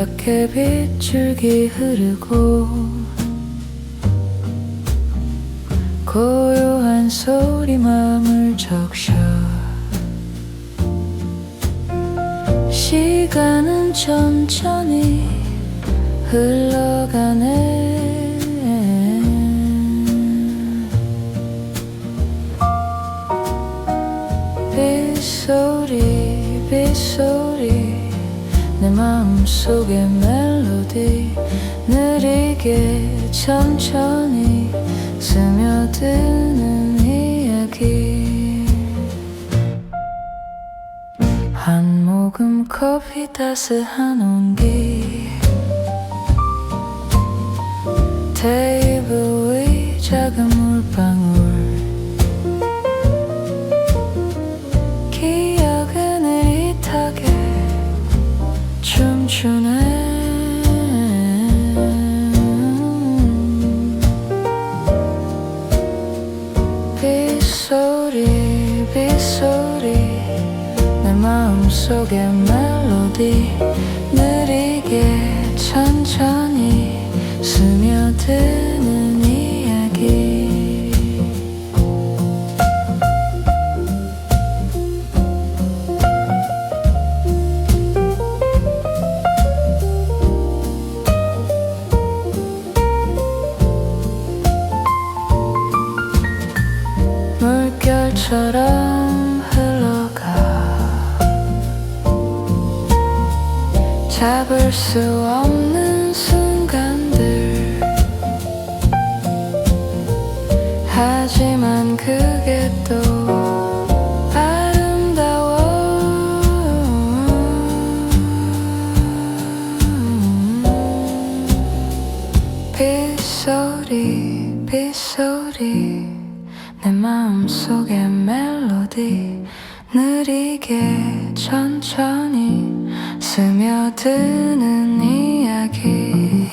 창밖에 빗줄기 흐르고 고요한 소리 마음을 적셔. 시간은 천천히 흘러가네. 빗소리 빗소리 내 마음속의 멜로디 느리게 천천히 스며드는 이야기. 한 모금 커피 따스한 온기. 테이블 위 작은 물방울 춤추네. 빗소리 빗소리. 내 마음속의 멜로디 느리게 천천히 스며드 물결처럼 흘러가. 잡을 수 없는 순간들. 하지만 그게 또 아름다워. 빗소리 빗소리. 내 마음속의 멜로디 느리게 천천히 스며드는 이야기